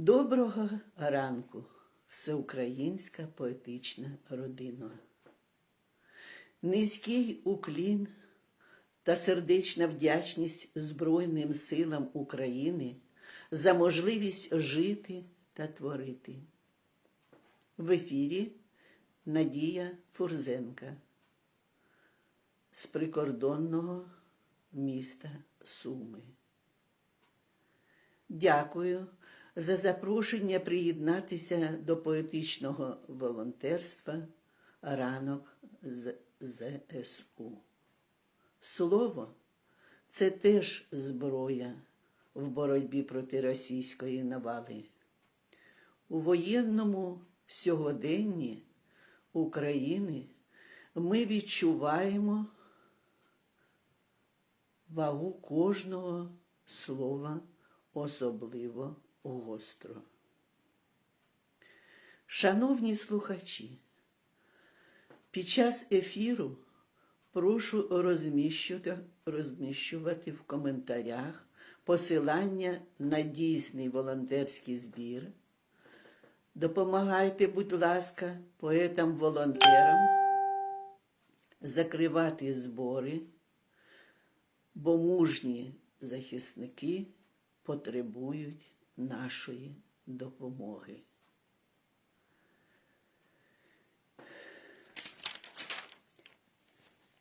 Доброго ранку, всеукраїнська поетична родина. Низький уклін та сердечна вдячність Збройним силам України за можливість жити та творити. В ефірі Надія Фурзенка з прикордонного міста Суми. Дякую за запрошення приєднатися до поетичного волонтерства ранок з ЗСУ. Слово це теж зброя в боротьбі проти російської навали. У воєнному сьогоденні України ми відчуваємо вагу кожного слова особливо гостро. Шановні слухачі, під час ефіру прошу розміщувати, розміщувати в коментарях посилання на дійсний волонтерський збір. Допомагайте, будь ласка, поетам-волонтерам закривати збори, бо мужні захисники потребують нашої допомоги.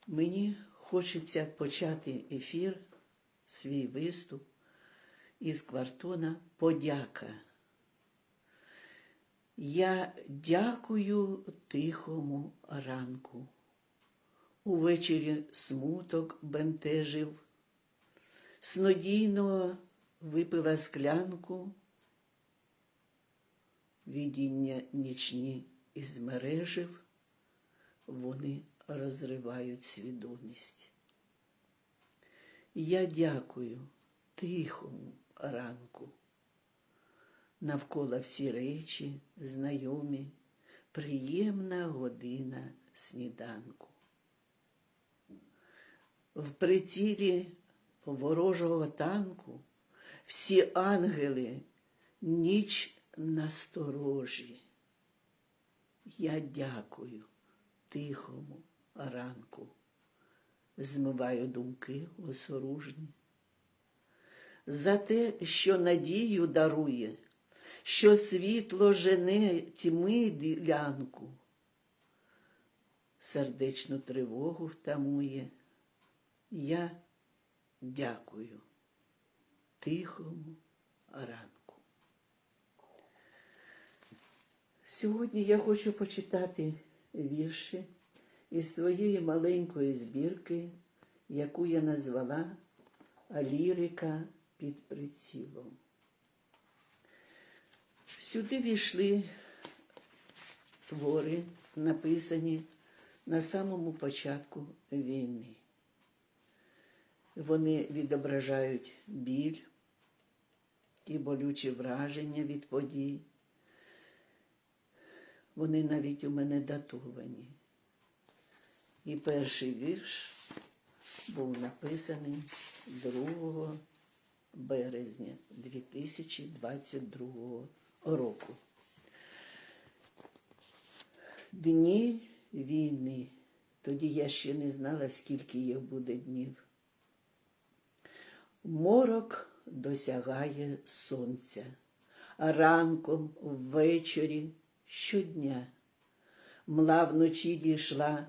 Мені хочеться почати ефір, свій виступ із квартона Подяка. Я дякую тихому ранку. Увечері смуток бентежив, снодійно випила склянку, видіння нічні із мережив, вони розривають свідомість. Я дякую тихому ранку. Навколо всі речі знайомі, приємна година сніданку. В прицілі ворожого танку всі ангели ніч насторожі. Я дякую тихому ранку, змиваю думки осоружні. За те, що надію дарує, що світло жене тьми ділянку, сердечну тривогу втамує. Я дякую тихому ранку. Сьогодні я хочу почитати вірші із своєї маленької збірки, яку я назвала Лірика під прицілом. Сюди війшли твори, написані на самому початку війни. Вони відображають біль і болючі враження від подій. Вони навіть у мене датовані. І перший вірш був написаний 2 березня 2022 року. Дні війни. Тоді я ще не знала, скільки їх буде днів. Морок досягає сонця, ранком ввечері щодня. Мла вночі дійшла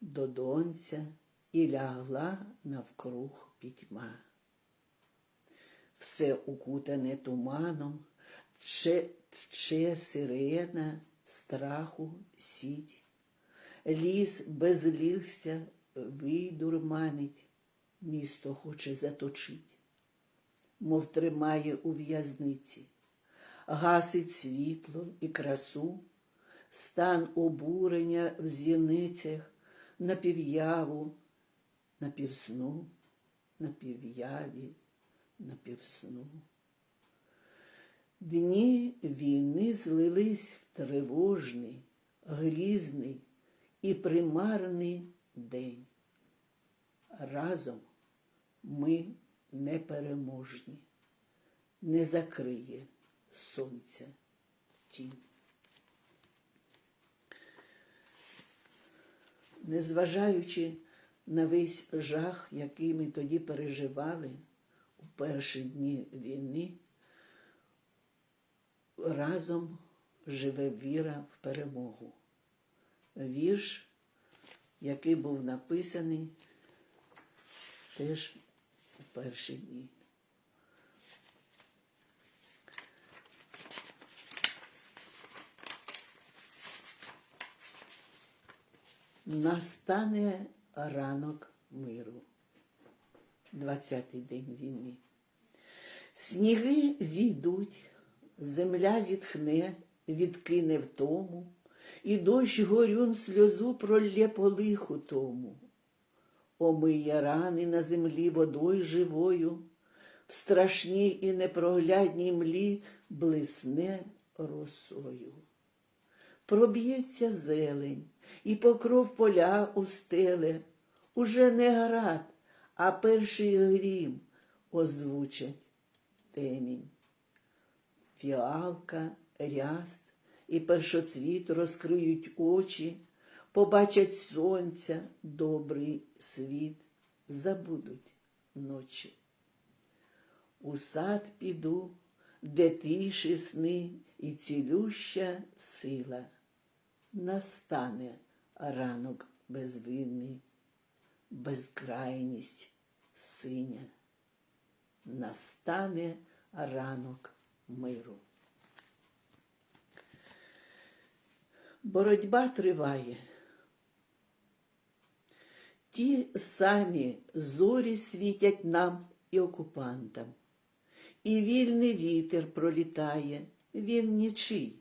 до донця і лягла навкруг пітьма. Все укутане туманом, тче, тче сирена страху сіть, ліс без листя видурманить, місто хоче заточить, мов тримає у в'язниці, гасить світло і красу, стан обурення в зіницях, напів'яву, напівсну, напів'яві, напівсну. Дні війни злились в тривожний, грізний і примарний день. Разом ми непереможні, не закриє сонця тінь. Незважаючи на весь жах, який ми тоді переживали у перші дні війни, разом живе віра в перемогу. Вірш, який був написаний теж перші дні. Настане ранок миру. 20-й день війни. Сніги зійдуть, земля зітхне, відкине втому, і дощ горюн сльозу пролє по лиху тому. Омиє рани на землі водою живою, в страшній і непроглядній млі блисне росою. Проб'ється зелень, і покров поля устеле, уже не град, а перший грім озвучать темінь. Фіалка, ряст і першоцвіт розкриють очі, побачать сонця, добрий світ, забудуть ночі. У сад піду, де тиші сни і цілюща сила. Настане ранок безвинний, безкрайність синя. Настане ранок миру. Боротьба триває. Ті самі зорі світять нам і окупантам. І вільний вітер пролітає, він нічий.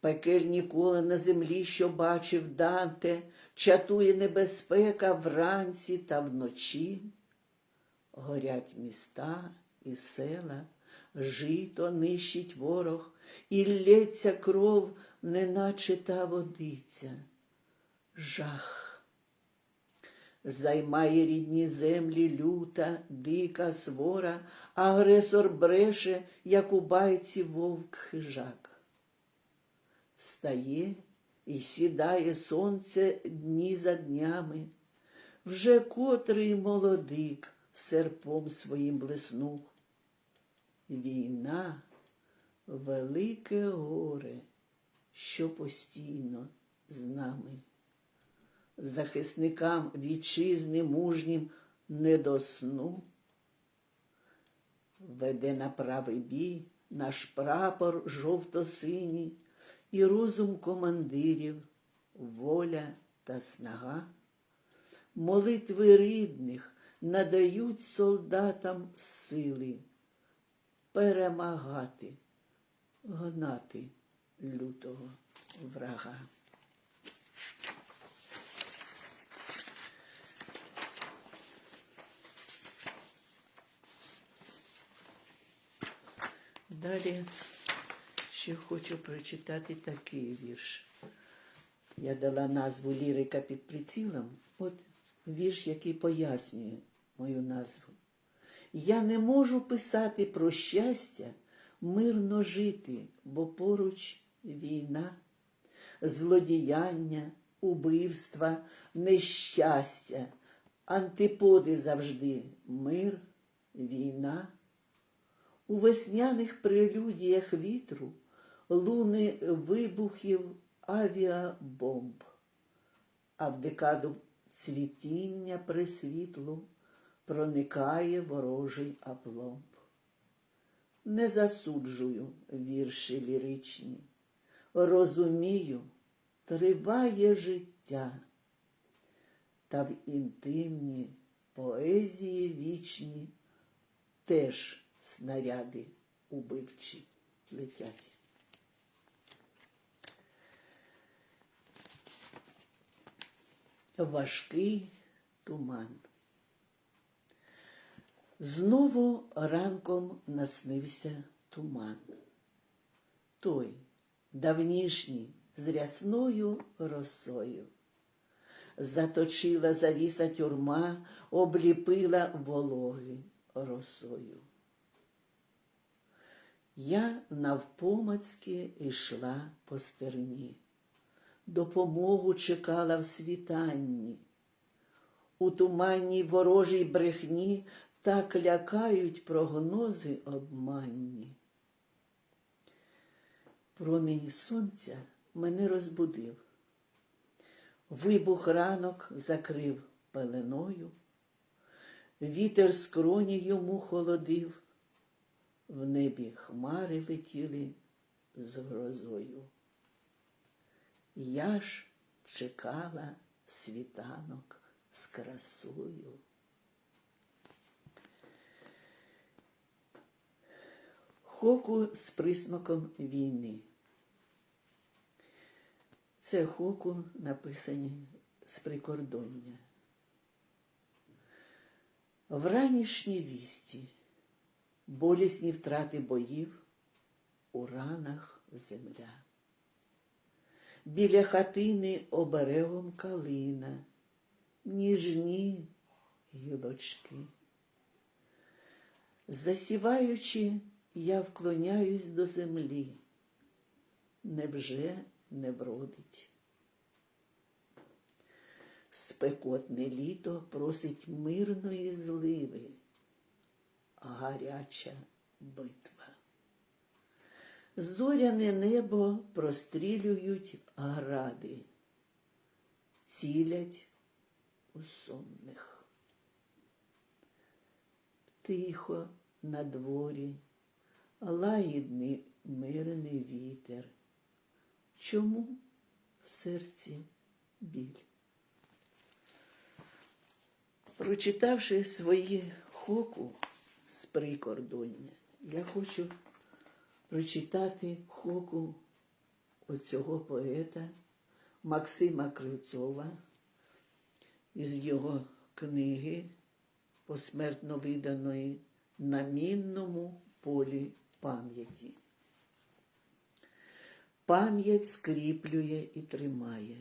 Пекельні кола на землі, що бачив Данте, чатує небезпека вранці та вночі. Горять міста і села, жито нищить ворог, і лється кров, неначе та водиця. Жах. Займає рідні землі люта, дика свора, агресор бреше, як у байці вовк хижак. Встає і сідає сонце дні за днями, вже котрий молодик серпом своїм блиснув. Війна велике горе, що постійно з нами. Захисникам вітчизни мужнім не до сну. Веде на правий бій наш прапор жовто-синій і розум командирів, воля та снага. Молитви рідних надають солдатам сили перемагати, гнати лютого врага. Далі ще хочу прочитати такий вірш. Я дала назву лірика під прицілом. От вірш, який пояснює мою назву. Я не можу писати про щастя, мирно жити, бо поруч війна, злодіяння, убивства, нещастя, антиподи завжди мир, війна. У весняних прелюдіях вітру луни вибухів авіабомб, а в декаду цвітіння присвітлу проникає ворожий апломб. Не засуджую вірші ліричні, розумію, триває життя, та в інтимні поезії вічні теж снаряди убивчі летять. Важкий туман. Знову ранком наснився туман. Той давнішній з рясною росою. Заточила завіса тюрма, обліпила вологи росою. Я навпомацьки йшла по стерні, допомогу чекала в світанні. У туманній ворожій брехні так лякають прогнози обманні. Промінь сонця мене розбудив. Вибух ранок закрив пеленою, вітер скроні йому холодив, в небі хмари летіли з грозою. Я ж чекала світанок з красою. Хоку з присмаком війни. Це хоку написані з прикордоння. В ранішній вісті болісні втрати боїв у ранах земля. Біля хатини оберегом калина, ніжні гілочки. Засіваючи, я вклоняюсь до землі, невже не вродить. Спекотне літо просить мирної зливи, гаряча битва. Зоряне небо прострілюють гради, цілять у сонних. Тихо на дворі, лагідний мирний вітер. Чому в серці біль? Прочитавши свої хоку з прикордоння, я хочу прочитати хоку оцього поета Максима Кривцова із його книги, посмертно виданої на мінному полі пам'яті. Пам'ять скріплює і тримає.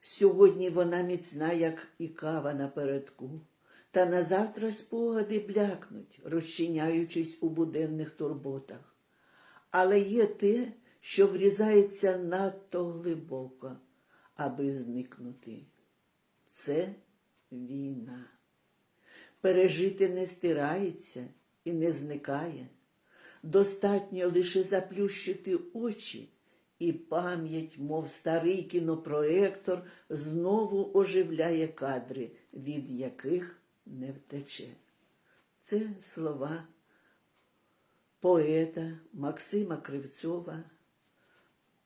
Сьогодні вона міцна, як і кава напередку, та назавтра спогади блякнуть, розчиняючись у буденних турботах. Але є те, що врізається надто глибоко, аби зникнути. Це війна. Пережити не стирається і не зникає. Достатньо лише заплющити очі, і пам'ять, мов старий кінопроектор, знову оживляє кадри, від яких не втече. Це слова поета Максима Кривцова,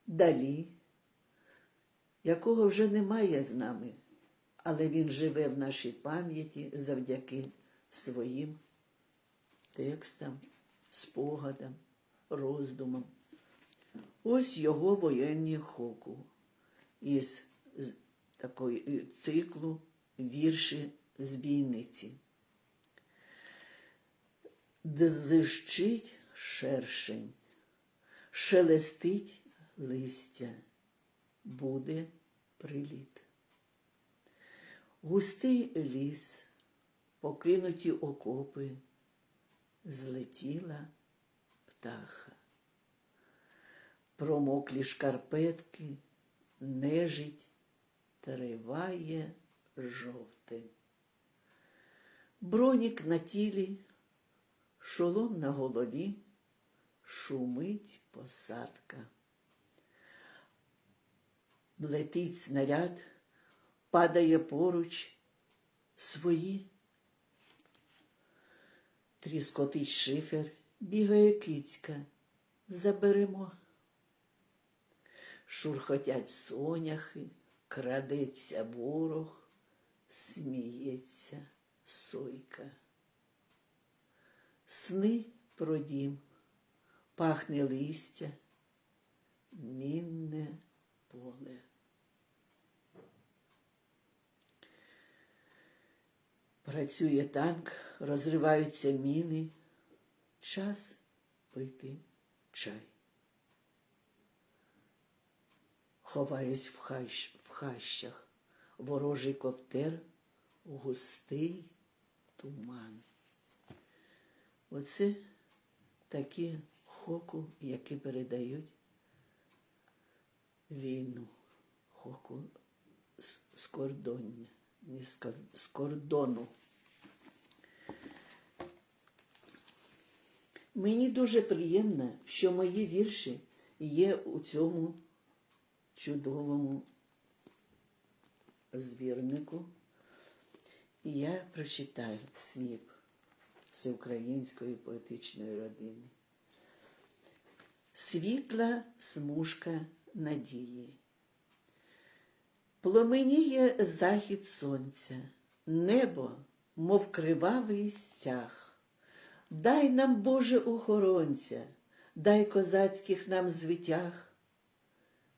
Далі, якого вже немає з нами, але він живе в нашій пам'яті завдяки своїм текстам, спогадам, роздумам. Ось його воєнні хоку із такої циклу вірші з бійниці. Дзищить шершень, шелестить листя, буде приліт. Густий ліс, покинуті окопи, злетіла птаха. Промоклі шкарпетки, нежить, триває жовтень. Бронік на тілі, шолом на голові, шумить посадка. Летить снаряд, падає поруч свої. Тріскотить шифер, бігає кицька, заберемо. Шурхотять соняхи, крадеться ворог, сміється сойка. Сни про дім, пахне листя, мінне поле. Працює танк, розриваються міни. Час пити чай. Ховаюсь в, хащ, в хащах, ворожий коптер, густий туман. Оце такі хоку, які передають війну, хоку з, з кордоння, не з, з кордону. Мені дуже приємно, що мої вірші є у цьому чудовому збірнику. І я прочитаю СНІП Всеукраїнської поетичної родини. Світла смужка надії. Пломеніє захід сонця, небо, мов кривавий стяг. Дай нам, Боже, охоронця, дай козацьких нам звитяг.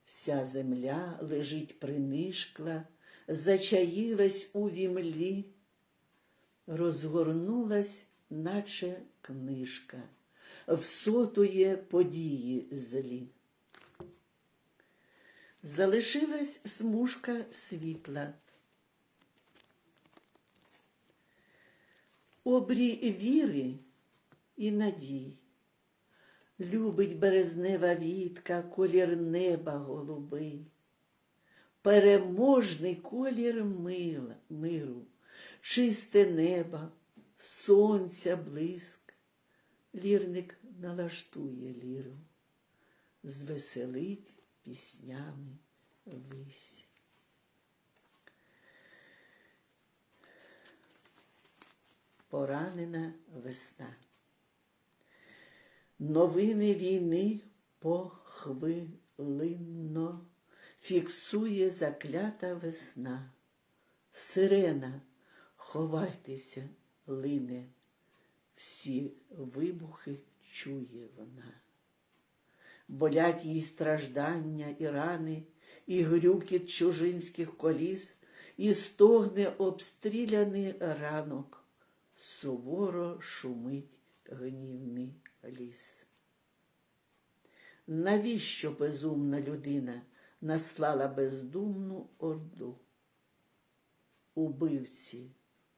Вся земля лежить принишкла, зачаїлась у вімлі, розгорнулась, наче книжка, всотує події злі. Залишилась смужка світла. Обрій віри і надій. Любить березнева вітка, колір неба голубий, переможний колір мила, миру, чисте небо, сонця блиск. Лірник налаштує ліру, звеселить піснями вись. Поранена весна. Новини війни похвилинно фіксує заклята весна. Сирена, ховайтеся, лине, всі вибухи чує вона. Болять їй страждання і рани, і грюкіт чужинських коліс, і стогне обстріляний ранок, суворо шумить гнівний ліс. Навіщо безумна людина наслала бездумну орду? Убивці,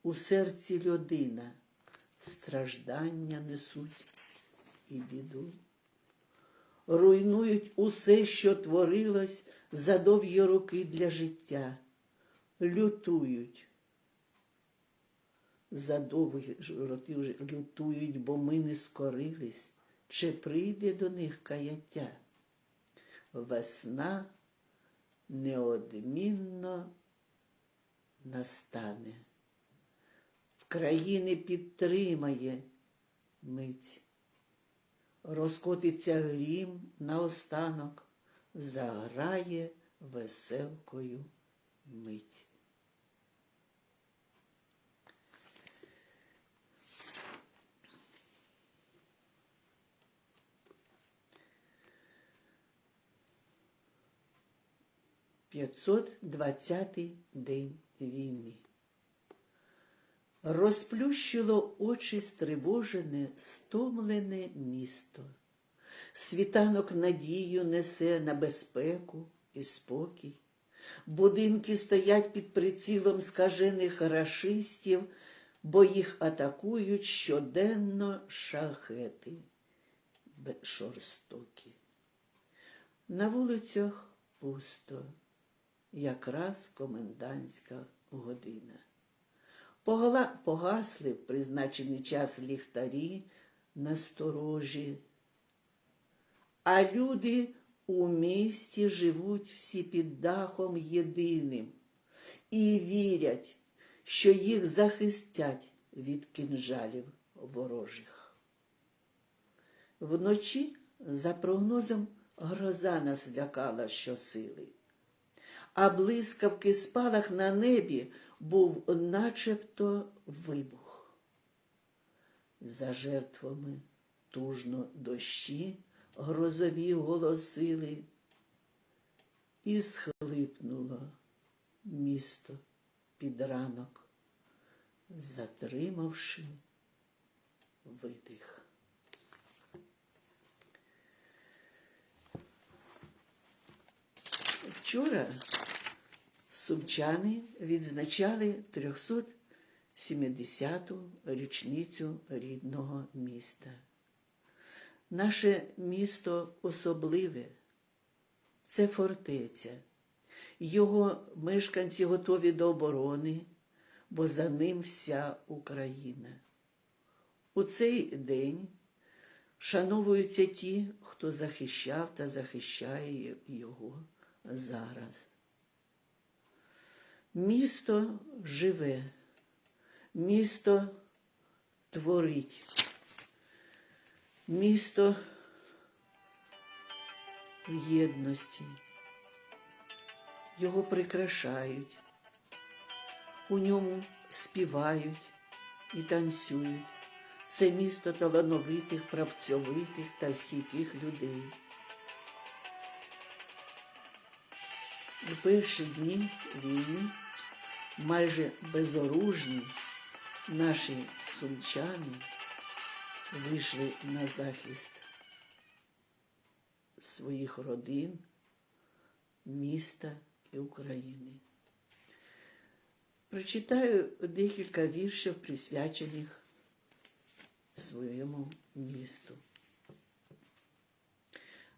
у серці людина страждання несуть і біду. Руйнують усе, що творилось за довгі роки для життя, лютують. За довгі роки вже лютують, бо ми не скорились, чи прийде до них каяття. Весна неодмінно настане. Країни підтримає мить. Розкотиться грім наостанок, заграє веселкою мить. П'ятсот двадцятий день війни. Розплющило очі стривожене, стомлене місто. Світанок надію несе на безпеку і спокій. Будинки стоять під прицілом скажених рашистів, бо їх атакують щоденно шахети жорстокі. На вулицях пусто, якраз комендантська година. Погасли в призначений час ліхтарі насторожі, а люди у місті живуть всі під дахом єдиним і вірять, що їх захистять від кинжалів ворожих. Вночі, за прогнозом, гроза нас лякала щосили, а блискавки спалах на небі був начебто вибух. За жертвами тужно дощі грозові голосили, і схлипнуло місто під ранок, затримавши видих. Вчора сумчани відзначали 370-ту річницю рідного міста. Наше місто особливе, це фортеця. Його мешканці готові до оборони, бо за ним вся Україна. У цей день вшановуються ті, хто захищав та захищає його зараз. Місто живе, місто творить, місто в єдності. Його прикрашають, у ньому співають і танцюють. Це місто талановитих, правцьовитих та стійких людей. У перші дні війни майже безоружні наші сумчани вийшли на захист своїх родин, міста і України. Прочитаю декілька віршів, присвячених своєму місту.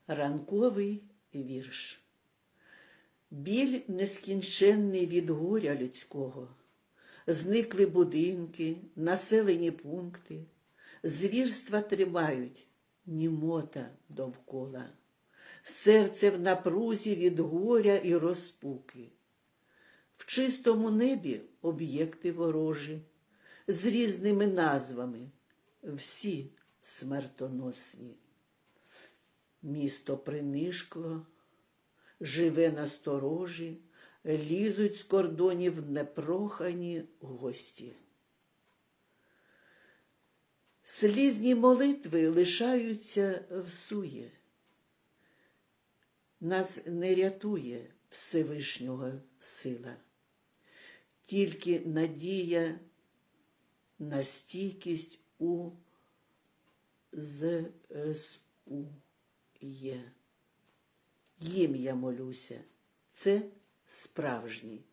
Ранковий вірш. Біль нескінченний від горя людського, зникли будинки, населені пункти, звірства тримають німота довкола, серце в напрузі від горя і розпуки. В чистому небі об'єкти ворожі, з різними назвами, всі смертоносні. Місто принишкло, живе насторожі, лізуть з кордонів непрохані гості. Слізні молитви лишаються всує. Нас не рятує Всевишнього сила, тільки надія на стійкість у ЗСУ є. Їм я молюся, це справжній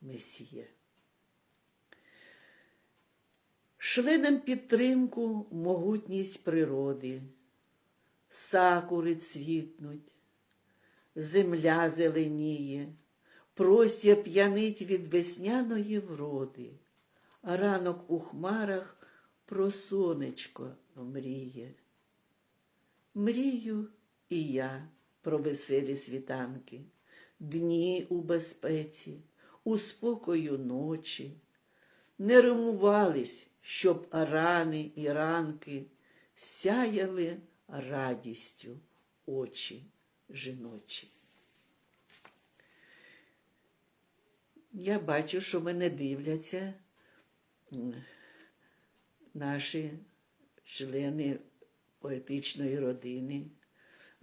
Месія. Шле підтримку могутність природи, сакури цвітнуть, земля зеленіє, простір п'янить від весняної вроди, а ранок у хмарах про сонечко мріє. Мрію і я про веселі світанки, дні у безпеці, у спокою ночі, не римувались, щоб рани і ранки сяяли радістю очі жіночі. Я бачу, що мене дивляться наші члени поетичної родини.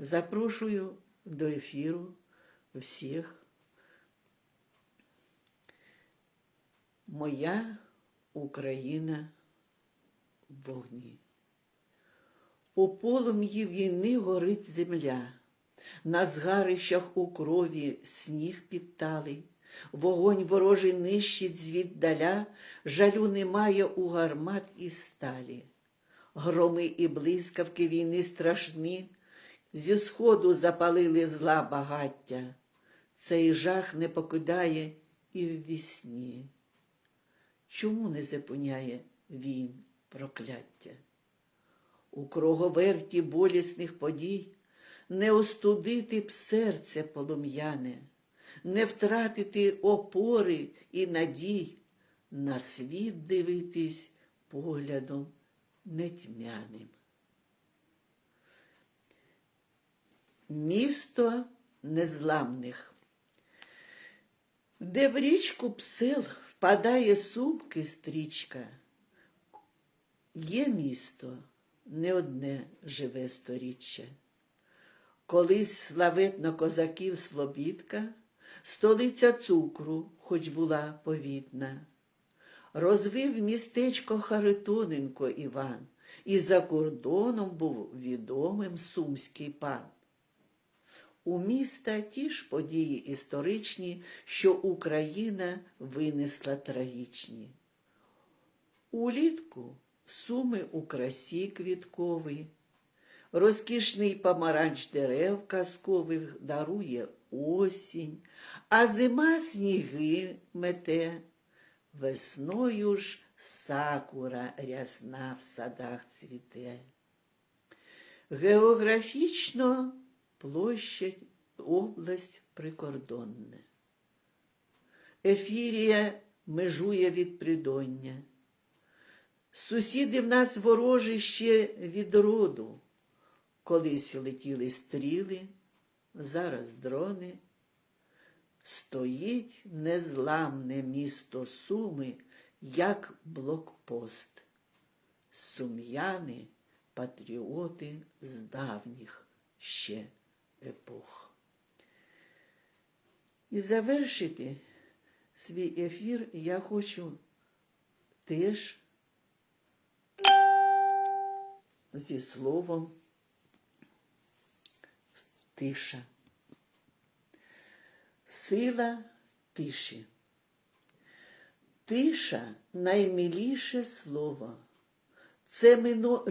Запрошую до ефіру всіх. Моя Україна в вогні. У полум'ї війни горить земля, на згарищах у крові сніг підталий, вогонь ворожий нищить звіддаля, жалю немає у гармат і сталі. Громи і блискавки війни страшні, зі сходу запалили зла багаття. Цей жах не покидає і в вісні. Чому не зупиняє він прокляття? У круговерті болісних подій не остудити б серце полум'яне, не втратити опори і надій, на світ дивитись поглядом нетьмяним. Місто незламних, де в річку псел впадає сумки стрічка. Є місто не одне живе сторіччя. Колись славетна козаків Слобідка, столиця цукру, хоч була повітна. Розвив містечко Харитоненко Іван, і за кордоном був відомим сумський пан. У міста ті ж події історичні, що Україна винесла трагічні. Улітку суми у красі квіткові, Розкішний помаранч дерев казкових дарує осінь, а зима сніги мете. Весною ж сакура рясна в садах цвіте. Географічно площадь область прикордонне. Ефірія межує від придоння. Сусіди в нас ворожі ще від роду. Колись летіли стріли, зараз дрони. Стоїть незламне місто Суми, як блокпост. Сум'яни патріоти з давніх ще епох. І завершити свій ефір я хочу теж зі словом тиша. Сила тиші. Тиша наймиліше слово. Це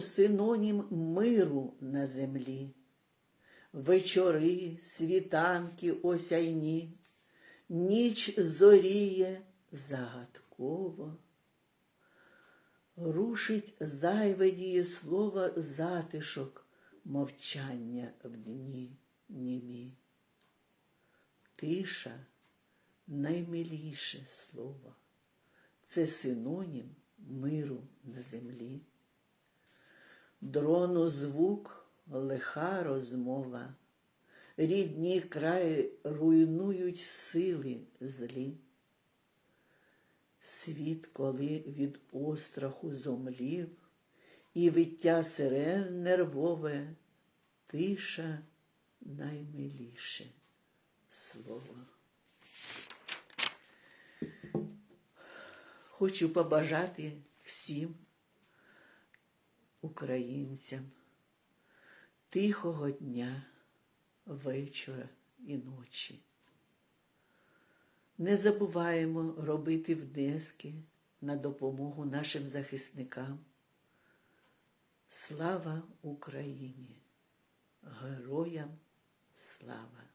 синонім миру на землі. Вечори, світанки осяйні, ніч зоріє загадково. Рушить зайве дієслово затишок, мовчання в дні німі. Тиша наймиліше слово. Це синонім миру на землі. Дрону звук лиха розмова. Рідні краї руйнують сили злі. Світ, коли від остраху зомлів, і виття сирен нервове, тиша наймиліше слово. Хочу побажати всім українцям тихого дня, вечора і ночі. Не забуваємо робити внески на допомогу нашим захисникам. Слава Україні! Героям слава!